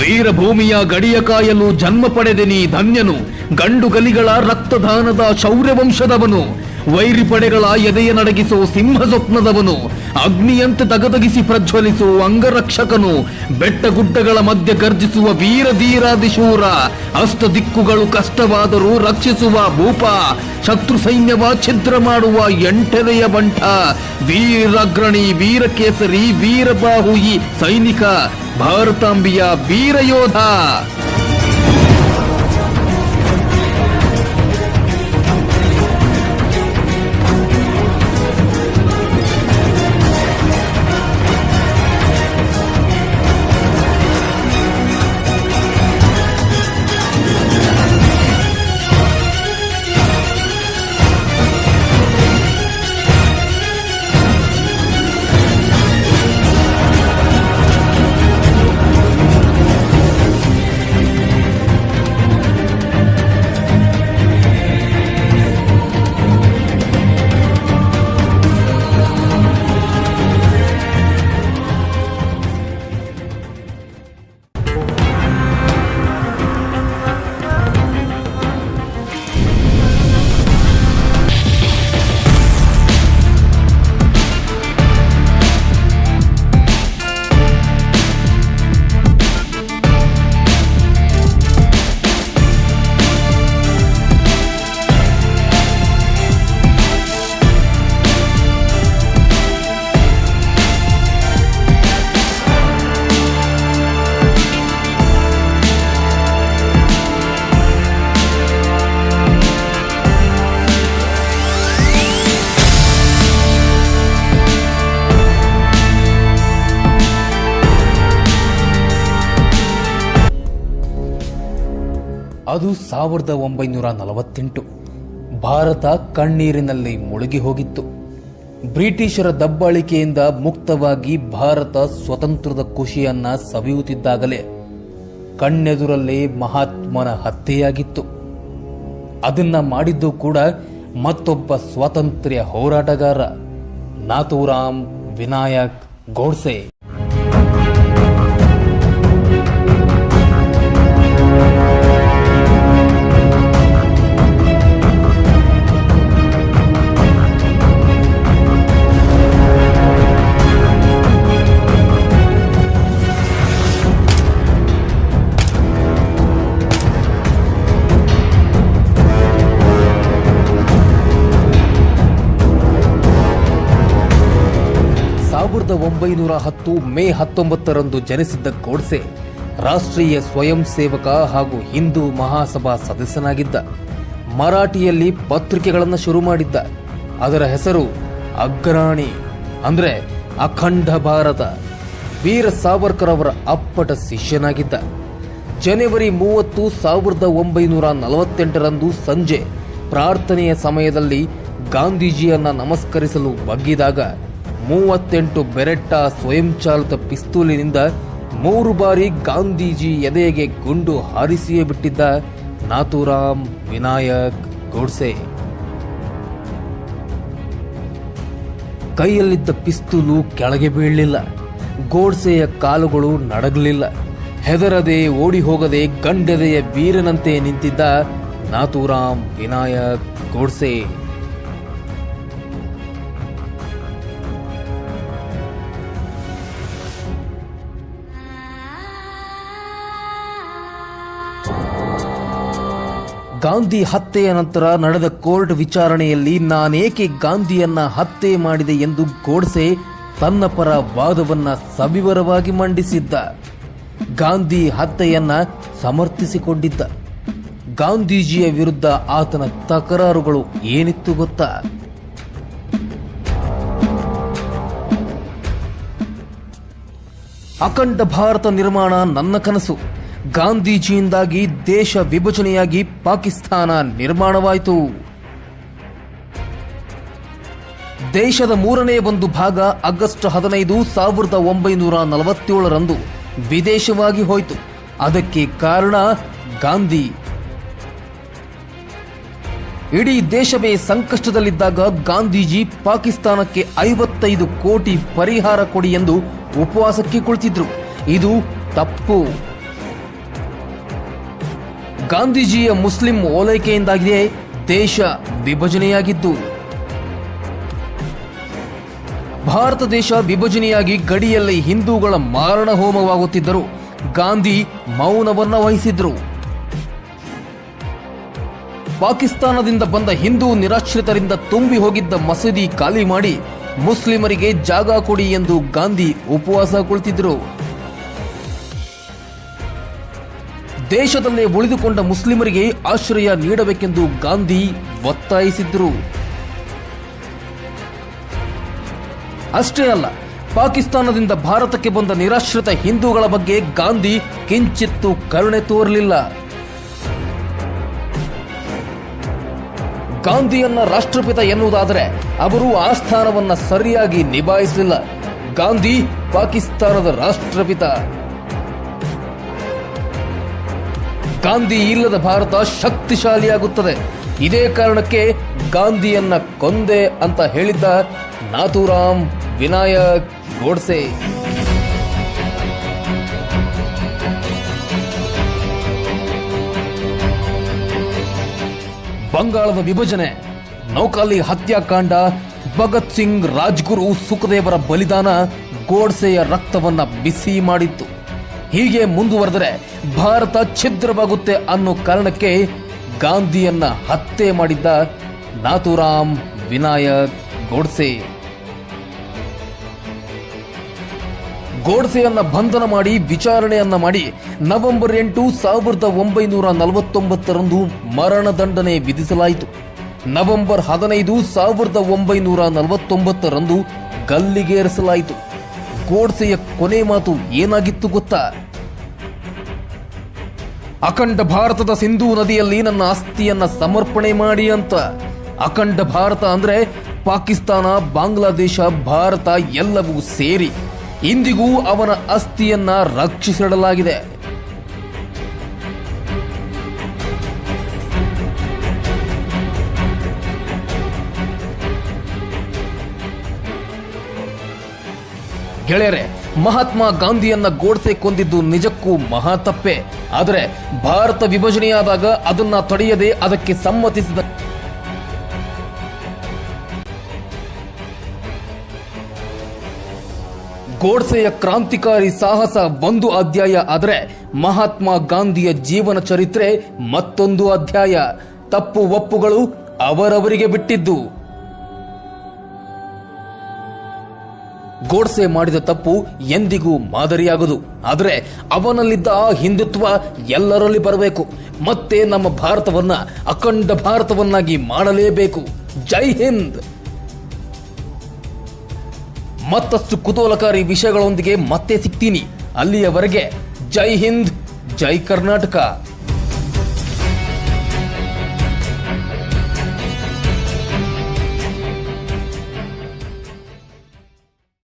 ವೀರಭೂಮಿಯ ಗಡಿಯ ಕಾಯಲು ಜನ್ಮ ಪಡೆದೆ ನೀ ಧನ್ಯನು. ಗಂಡು ಗಲಿಗಳ ರಕ್ತದಾನದ ಶೌರ್ಯ ವಂಶದವನು ವೈರಿ ಪಡೆಗಳ ಎದೆಯ ನಡಗಿಸೋ ಸಿಂಹ ಸ್ವಪ್ನದವನು ಅಗ್ನಿಯಂತೆ ತಗದಗಿಸಿ ಪ್ರಜ್ವಲಿಸೋ ಅಂಗರಕ್ಷಕನು ಬೆಟ್ಟ ಗುಡ್ಡಗಳ ಮಧ್ಯೆ ಗರ್ಜಿಸುವ ವೀರ ಧೀರಾದಿಶೂರ ಅಷ್ಟ ದಿಕ್ಕುಗಳು ಕಷ್ಟವಾದರೂ ರಕ್ಷಿಸುವ ಭೂಪ ಶತ್ರು ಸೈನ್ಯವ ಛಿದ್ರ ಮಾಡುವ ಎಂಟನೆಯ ಬಂಟ ವೀರಗ್ರಣಿ ವೀರಕೇಸರಿ ವೀರಬಾಹುಯಿ ಸೈನಿಕ, ಭಾರತಾಂಬಿಯ ವೀರಯೋಧ. ಅದು ಸಾವಿರದ ಒಂಬೈನೂರ ನಲವತ್ತೆಂಟು. ಭಾರತ ಕಣ್ಣೀರಿನಲ್ಲಿ ಮುಳುಗಿ ಹೋಗಿತ್ತು. ಬ್ರಿಟಿಷರ ದಬ್ಬಾಳಿಕೆಯಿಂದ ಮುಕ್ತವಾಗಿ ಭಾರತ ಸ್ವತಂತ್ರದ ಖುಷಿಯನ್ನ ಸವಿಯುತ್ತಿದ್ದಾಗಲೇ ಕಣ್ಣೆದುರಲ್ಲೇ ಮಹಾತ್ಮನ ಹತ್ಯೆಯಾಗಿತ್ತು. ಅದನ್ನ ಮಾಡಿದ್ದು ಕೂಡ ಮತ್ತೊಬ್ಬ ಸ್ವಾತಂತ್ರ್ಯ ಹೋರಾಟಗಾರ ನಾಥೂರಾಮ್ ವಿನಾಯಕ್ ಗೋಡ್ಸೆ. ಸಾವಿರದ ಒಂಬೈನೂರ ಹತ್ತು ಮೇ ಹತ್ತೊಂಬತ್ತರಂದು ಜನಿಸಿದ್ದ ಗೋಡ್ಸೆ ರಾಷ್ಟ್ರೀಯ ಸ್ವಯಂ ಸೇವಕ ಹಾಗೂ ಹಿಂದೂ ಮಹಾಸಭಾ ಸದಸ್ಯನಾಗಿದ್ದ. ಮರಾಠಿಯಲ್ಲಿ ಪತ್ರಿಕೆಗಳನ್ನು ಶುರು ಮಾಡಿದ್ದ. ಅದರ ಹೆಸರು ಅಗ್ರಾಣಿ, ಅಂದರೆ ಅಖಂಡ ಭಾರತ. ವೀರ ಸಾವರ್ಕರ್ ಅವರ ಅಪ್ಪಟ ಶಿಷ್ಯನಾಗಿದ್ದ. ಜನವರಿ ಮೂವತ್ತು ಸಾವಿರದ ಒಂಬೈನೂರ ನಲವತ್ತೆಂಟರಂದು ಸಂಜೆ ಪ್ರಾರ್ಥನೆಯ ಸಮಯದಲ್ಲಿ ಗಾಂಧೀಜಿಯನ್ನ ನಮಸ್ಕರಿಸಲು ಬಗ್ಗಿದಾಗ ಮೂವತ್ತೆಂಟು ಬೆರೆಟ್ಟ ಸ್ವಯಂಚಾಲಿತ ಪಿಸ್ತೂಲಿನಿಂದ ಮೂರು ಬಾರಿ ಗಾಂಧೀಜಿ ಎದೆಗೆ ಗುಂಡು ಹಾರಿಸಿಯೇ ಬಿಟ್ಟಿದ್ದ ನಾಥೂರಾಮ್ ವಿನಾಯಕ್ ಗೋಡ್ಸೆ. ಕೈಯಲ್ಲಿದ್ದ ಪಿಸ್ತೂಲು ಕೆಳಗೆ ಬೀಳಲಿಲ್ಲ. ಗೋಡ್ಸೆಯ ಕಾಲುಗಳು ನಡಗಲಿಲ್ಲ. ಹೆದರದೆ ಓಡಿ ಹೋಗದೆ ಗಂಡೆದೆಯ ವೀರನಂತೆ ನಿಂತಿದ್ದ ನಾಥೂರಾಮ್ ವಿನಾಯಕ್ ಗೋಡ್ಸೆ. ಗಾಂಧಿ ಹತ್ಯೆಯ ನಂತರ ನಡೆದ ಕೋರ್ಟ್ ವಿಚಾರಣೆಯಲ್ಲಿ ನಾನೇಕೆ ಗಾಂಧಿಯನ್ನ ಹತ್ಯೆ ಮಾಡಿದೆ ಎಂದು ಗೋಡ್ಸೆ ತನ್ನ ಪರ ವಾದವನ್ನ ಸವಿವರವಾಗಿ ಮಂಡಿಸಿದ್ದ. ಗಾಂಧಿ ಹತ್ಯೆಯನ್ನ ಸಮರ್ಥಿಸಿಕೊಂಡಿದ್ದ. ಗಾಂಧೀಜಿಯ ವಿರುದ್ಧ ಆತನ ತಕರಾರುಗಳು ಏನಿತ್ತು ಗೊತ್ತಾ? ಅಖಂಡ ಭಾರತ ನಿರ್ಮಾಣ ನನ್ನ ಕನಸು. ಗಾಂಧೀಜಿಯಿಂದಾಗಿ ದೇಶ ವಿಭಜನೆಯಾಗಿ ಪಾಕಿಸ್ತಾನ ನಿರ್ಮಾಣವಾಯಿತು. ದೇಶದ ಮೂರನೇ ಒಂದು ಭಾಗ ಆಗಸ್ಟ್ ಹದಿನೈದು ಸಾವಿರದ ಒಂಬೈನೂರ ನಲವತ್ತೇಳರಂದು ವಿದೇಶವಾಗಿ ಹೋಯಿತು. ಅದಕ್ಕೆ ಕಾರಣ ಗಾಂಧಿ. ಇಡೀ ದೇಶವೇ ಸಂಕಷ್ಟದಲ್ಲಿದ್ದಾಗ ಗಾಂಧೀಜಿ ಪಾಕಿಸ್ತಾನಕ್ಕೆ ಐವತ್ತೈದು ಕೋಟಿ ಪರಿಹಾರ ಕೊಡಿ ಎಂದು ಉಪವಾಸಕ್ಕೆ ಕುಳಿತಿದ್ರು. ಇದು ತಪ್ಪು. ಗಾಂಧೀಜಿಯ ಮುಸ್ಲಿಂ ಓಲೈಕೆಯಿಂದಾಗಿಯೇ ದೇಶ ವಿಭಜನೆಯಾಗಿದ್ದು, ಭಾರತ ದೇಶ ವಿಭಜನೆಯಾಗಿ ಗಡಿಯಲ್ಲಿ ಹಿಂದೂಗಳ ಮಾರಣ ಹೋಮವಾಗುತ್ತಿದ್ದರು ಗಾಂಧಿ ಮೌನವನ್ನ ವಹಿಸಿದ್ರು. ಪಾಕಿಸ್ತಾನದಿಂದ ಬಂದ ಹಿಂದೂ ನಿರಾಶ್ರಿತರಿಂದ ತುಂಬಿ ಹೋಗಿದ್ದ ಮಸೀದಿ ಖಾಲಿ ಮಾಡಿ ಮುಸ್ಲಿಮರಿಗೆ ಜಾಗ ಕೊಡಿ ಎಂದು ಗಾಂಧಿ ಉಪವಾಸ ಕುಳಿತಿದ್ರು. ದೇಶದಲ್ಲೇ ಉಳಿದುಕೊಂಡ ಮುಸ್ಲಿಮರಿಗೆ ಆಶ್ರಯ ನೀಡಬೇಕೆಂದು ಗಾಂಧಿ ಒತ್ತಾಯಿಸಿದ್ರು. ಅಷ್ಟೇ ಅಲ್ಲ, ಪಾಕಿಸ್ತಾನದಿಂದ ಭಾರತಕ್ಕೆ ಬಂದ ನಿರಾಶ್ರಿತ ಹಿಂದೂಗಳ ಬಗ್ಗೆ ಗಾಂಧಿ ಕಿಂಚಿತ್ತು ಕರುಣೆ ತೋರಲಿಲ್ಲ. ಗಾಂಧಿಯನ್ನ ರಾಷ್ಟ್ರಪಿತ ಎನ್ನುವುದಾದರೆ ಅವರು ಆ ಸ್ಥಾನವನ್ನ ಸರಿಯಾಗಿ ನಿಭಾಯಿಸಲಿಲ್ಲ. ಗಾಂಧಿ ಪಾಕಿಸ್ತಾನದ ರಾಷ್ಟ್ರಪಿತ. ಗಾಂಧಿ ಇಲ್ಲದ ಭಾರತ ಶಕ್ತಿಶಾಲಿಯಾಗುತ್ತದೆ. ಇದೇ ಕಾರಣಕ್ಕೆ ಗಾಂಧಿಯನ್ನ ಕೊಂದೆ ಅಂತ ಹೇಳಿದ್ದ ನಾಥೂರಾಮ್ ವಿನಾಯಕ್ ಗೋಡ್ಸೆ. ಬಂಗಾಳದ ವಿಭಜನೆ, ನೌಕಾಲಿ ಹತ್ಯಾಕಾಂಡ, ಭಗತ್ ಸಿಂಗ್ ರಾಜ್ಗುರು ಸುಖದೇವರ ಬಲಿದಾನ ಗೋಡ್ಸೆಯ ರಕ್ತವನ್ನ ಬಿಸಿ ಮಾಡಿತ್ತು. ಹೀಗೆ ಮುಂದುವರೆದರೆ ಭಾರತ ಛಿದ್ರವಾಗುತ್ತೆ ಅನ್ನೋ ಕಾರಣಕ್ಕೆ ಗಾಂಧಿಯನ್ನ ಹತ್ಯೆ ಮಾಡಿದ್ದ ನಾಥೂರಾಮ್ ವಿನಾಯಕ್ ಗೋಡ್ಸೆ. ಗೋಡ್ಸೆಯನ್ನ ಬಂಧನ ಮಾಡಿ ವಿಚಾರಣೆಯನ್ನ ಮಾಡಿ ನವೆಂಬರ್ ಎಂಟು ಸಾವಿರದ ಒಂಬೈನೂರ ನಲವತ್ತೊಂಬತ್ತರಂದು ಮರಣದಂಡನೆ ವಿಧಿಸಲಾಯಿತು. ನವೆಂಬರ್ ಹದಿನೈದು ಸಾವಿರದ ಒಂಬೈನೂರ ನಲವತ್ತೊಂಬತ್ತರಂದು ಗಲ್ಲಿಗೇರಿಸಲಾಯಿತು. ಗೋಡ್ಸೆಯ ಕೊನೆ ಮಾತು ಏನಾಗಿತ್ತು ಗೊತ್ತಾ? ಅಖಂಡ ಭಾರತದ ಸಿಂಧೂ ನದಿಯಲ್ಲಿ ನನ್ನ ಆಸ್ತಿಯನ್ನ ಸಮರ್ಪಣೆ ಮಾಡಿ ಅಂತ. ಅಖಂಡ ಭಾರತ ಅಂದ್ರೆ ಪಾಕಿಸ್ತಾನ, ಬಾಂಗ್ಲಾದೇಶ, ಭಾರತ ಎಲ್ಲವೂ ಸೇರಿ. ಇಂದಿಗೂ ಅವನ ಅಸ್ಥಿಯನ್ನ ರಕ್ಷಿಸಿಡಲಾಗಿದೆ. ಗೆಳೆಯರೆ ಮಹಾತ್ಮ ಗಾಂಧಿಯನ್ನ ಗೋಡ್ಸೆ ಕೊಂದಿದ್ದು ನಿಜಕ್ಕೂ ಮಹಾ ತಪ್ಪೆ. ಆದರೆ ಭಾರತ ವಿಭಜನೆಯಾದಾಗ ಅದನ್ನ ತಡೆಯದೆ ಅದಕ್ಕೆ ಸಮ್ಮತಿಸಿದ ಗೋಡ್ಸೆಯ ಕ್ರಾಂತಿಕಾರಿ ಸಾಹಸ ಒಂದು ಅಧ್ಯಾಯ, ಆದರೆ ಮಹಾತ್ಮ ಗಾಂಧಿಯ ಜೀವನ ಚರಿತ್ರೆ ಮತ್ತೊಂದು ಅಧ್ಯಾಯ. ತಪ್ಪು ಒಪ್ಪುಗಳು ಅವರವರಿಗೆ ಬಿಟ್ಟಿದ್ದು. ಗೋಡ್ಸೆ ಮಾಡಿದ ತಪ್ಪು ಎಂದಿಗೂ ಮಾದರಿಯಾಗದು. ಆದರೆ ಅವನಲ್ಲಿದ್ದ ಆ ಹಿಂದುತ್ವ ಎಲ್ಲರಲ್ಲಿ ಬರಬೇಕು. ಮತ್ತೆ ನಮ್ಮ ಭಾರತವನ್ನ, ಅಖಂಡ ಭಾರತವನ್ನಾಗಿ ಮಾಡಲೇಬೇಕು. ಜೈ ಹಿಂದ್! ಮತ್ತಷ್ಟು ಕುತೂಹಲಕಾರಿ ವಿಷಯಗಳೊಂದಿಗೆ ಮತ್ತೆ ಸಿಗ್ತೀನಿ. ಅಲ್ಲಿಯವರೆಗೆ ಜೈ ಹಿಂದ್, ಜೈ ಕರ್ನಾಟಕ.